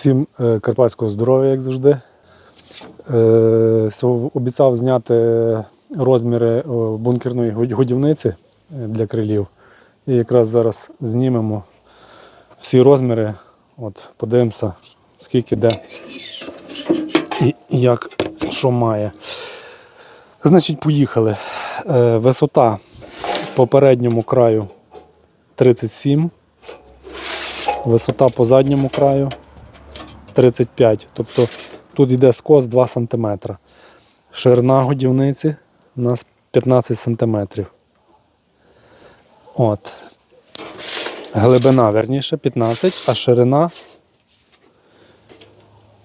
Всім е, карпатського здоров'я, як завжди. Е, Обіцяв зняти розміри бункерної годівниці е, для крилів. І якраз зараз знімемо всі розміри. От, подивимося, скільки де і як що має. Значить, поїхали. Висота по передньому краю 37, висота по задньому краю 35. Тобто тут йде скос 2 см. Ширина годівниці у нас 15 см. От. Глибина, верніше, 15, а ширина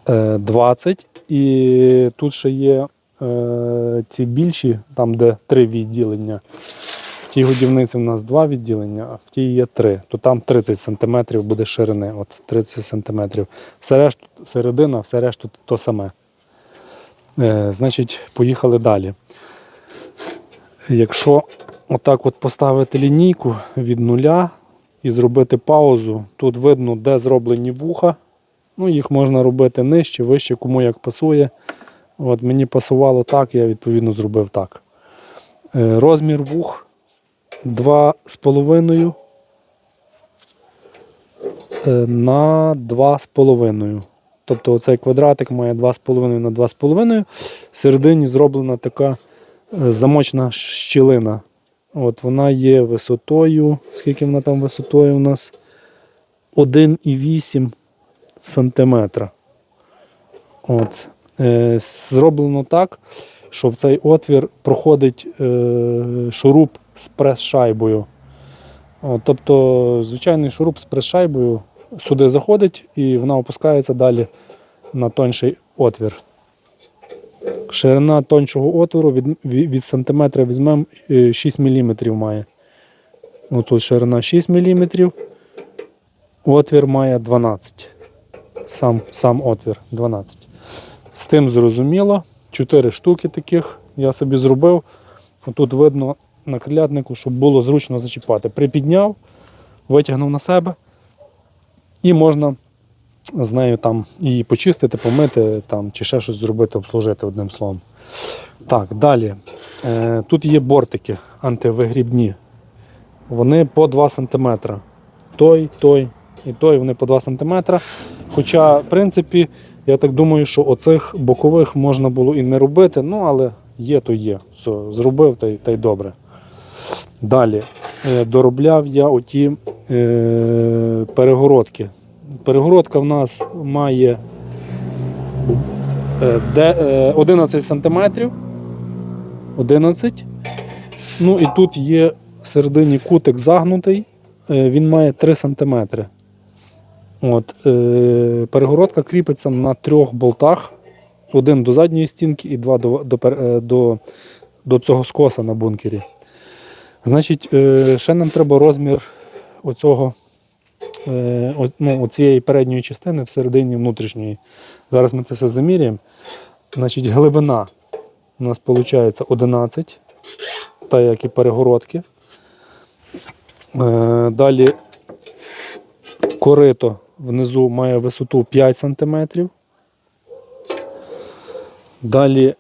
е, 20. І тут ще є е, ці більші, там де три відділення. Тій годівниці в нас два відділення, а в тій є три. То там 30 см буде ширини. От 30 см. Все решту, середина, все решту то саме. Е, значить, поїхали далі. Якщо отак от поставити лінійку від нуля і зробити паузу, тут видно, де зроблені вуха. Ну, їх можна робити нижче, вище, кому як пасує. От Мені пасувало так, я відповідно зробив так. Е, Розмір вух 2,5 е, на 2,5. Тобто оцей квадратик має 2,5 на 2,5. Всередині зроблена така е, замочна щілина. От Вона є висотою. Скільки вона там висотою у нас? 1,8 сантиметра. От. Е, зроблено так, що в цей отвір проходить шуруп з прес-шайбою. Тобто, звичайний шуруп з прес-шайбою сюди заходить і вона опускається далі на тонший отвір. Ширина тоншого отвору від, від, сантиметра візьмемо е, 6 мм має. Ну, тут ширина 6 мм, отвір має 12 сам, сам отвір 12. З тим зрозуміло. 4 штуки таких я собі зробив. Тут видно на крилятнику, щоб було зручно зачіпати. Припідняв, витягнув на себе і можна з нею там її почистити, помити там, чи ще щось зробити, обслужити одним словом. Так, далі. Е, тут є бортики антивигрібні. Вони по 2 см. Той, той і той вони по 2 см. Хоча, в принципі, я так думаю, що оцих бокових можна було і не робити, ну але є, то є. Все, зробив та й, та й добре. Далі е, доробляв я оті е, перегородки. Перегородка в нас має е, де, е, 11 см. 11. Ну і тут є всередині кутик загнутий, е, він має 3 см. От, перегородка кріпиться на трьох болтах. Один до задньої стінки і два до, до, до, до цього скоса на бункері. Значить, е, ще нам треба розмір оцього, е, ну, оцієї передньої частини всередині внутрішньої. Зараз ми це все заміряємо. Значить, глибина у нас виходить 11, та як і перегородки. Е, далі корито внизу має висоту 5 см. Далі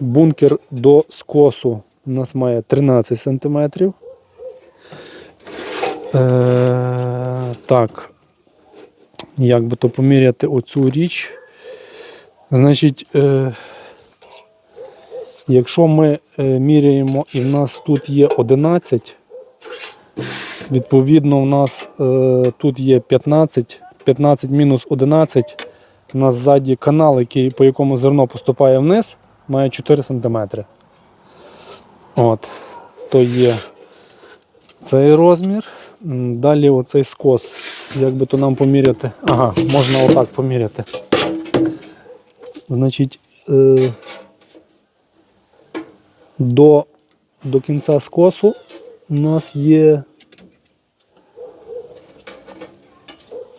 бункер до скосу у нас має 13 см. Е, так, як би то поміряти оцю річ. Значить, е, якщо ми е, міряємо і в нас тут є 11, Відповідно, у нас е, тут є 15, 15 мінус 11. У нас ззаді канал, який, по якому зерно поступає вниз, має 4 см. От, то є цей розмір. Далі оцей скос. Як би то нам поміряти? Ага, можна отак поміряти. Значить, е, до, до кінця скосу у нас є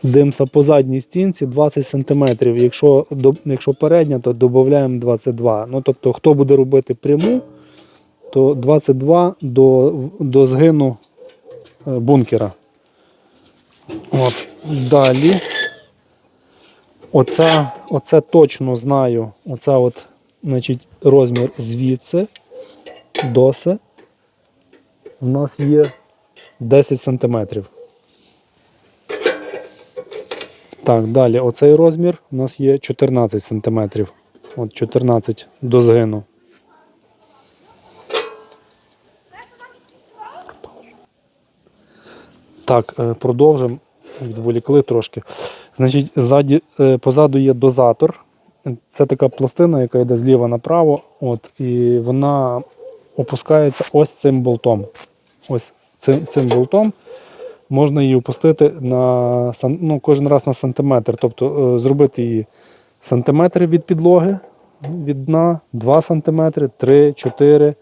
димса по задній стінці 20 см. Якщо, якщо передня, то додаємо 22 Ну, тобто, хто буде робити пряму, то 22 до, до згину е, бункера. От. Далі Оце, оце точно знаю. Оце от, значить, розмір звідси доси. У нас є 10 сантиметрів. Так, далі оцей розмір у нас є 14 сантиметрів. От 14 до згину. Так, е, продовжимо. Відволікли трошки. Значить, ззаді, е, позаду є дозатор. Це така пластина, яка йде зліва направо. От, і вона опускається ось цим болтом. Ось цим, цим болтом. Можна її опустити на ну, кожен раз на сантиметр. Тобто е, зробити її сантиметри від підлоги, від дна, 2 сантиметри, 3, 4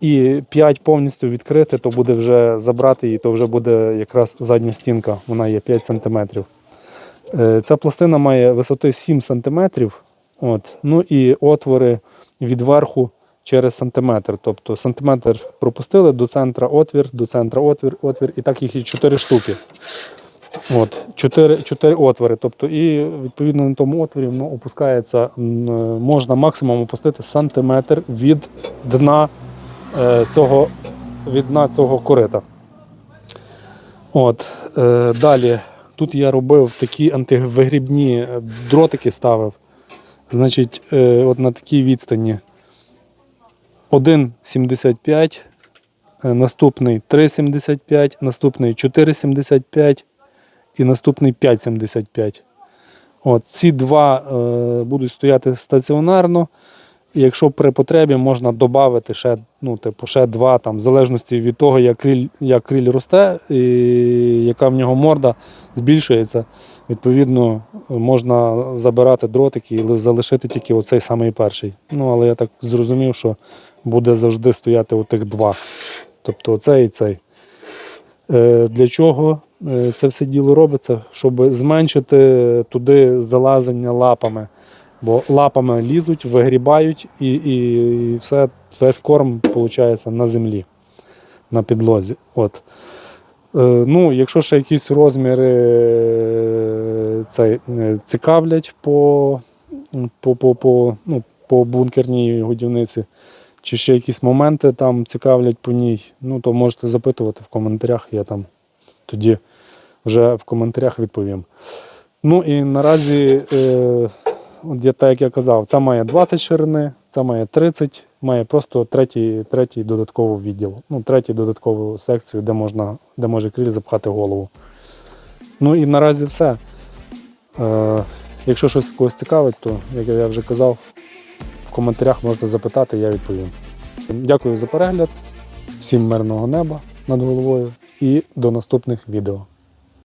і 5 повністю відкрити, то буде вже забрати її, то вже буде якраз задня стінка, вона є 5 сантиметрів. Е, Ця пластина має висоти 7 сантиметрів. От. Ну і отвори від верху через сантиметр. Тобто сантиметр пропустили до центра отвір, до центра отвір, отвір, і так їх і 4 штуки. От, 4, 4 отвори. Тобто, і відповідно на тому отворі воно опускається, е, можна максимум опустити сантиметр від дна цього, від цього корита. От, е, далі, тут я робив такі антивигрібні е, дротики ставив. Значить, е, от на такій відстані 1,75, е, наступний 3,75, наступний 4,75 і наступний 5,75. От, ці два е, будуть стояти стаціонарно. Якщо при потребі можна додати ще, ну, типу, ще два, там, в залежності від того, як криль, як криль росте, і яка в нього морда збільшується, відповідно, можна забирати дротики і залишити тільки оцей самий перший. Ну, але я так зрозумів, що буде завжди стояти отих два. Тобто оцей і цей. Е, Для чого е, це все діло робиться? Щоб зменшити туди залазення лапами. Бо лапами лізуть, вигрібають і, і, все, весь корм виходить на землі, на підлозі. От. Е, ну, якщо ще якісь розміри е, цей, е, цікавлять по, по, по, по, ну, по бункерній годівниці, чи ще якісь моменти там цікавлять по ній, ну, то можете запитувати в коментарях, я там тоді вже в коментарях відповім. Ну і наразі, е, от так як я казав, це має 20 ширини, це має 30, має просто третій, третій додатковий відділ, ну, третю додаткову секцію, де можна, де може криль запхати голову. Ну і наразі все. Е, якщо щось когось цікавить, то, як я вже казав, в коментарях можете запитати, я відповім. Дякую за перегляд, всім мирного неба над головою і до наступних відео.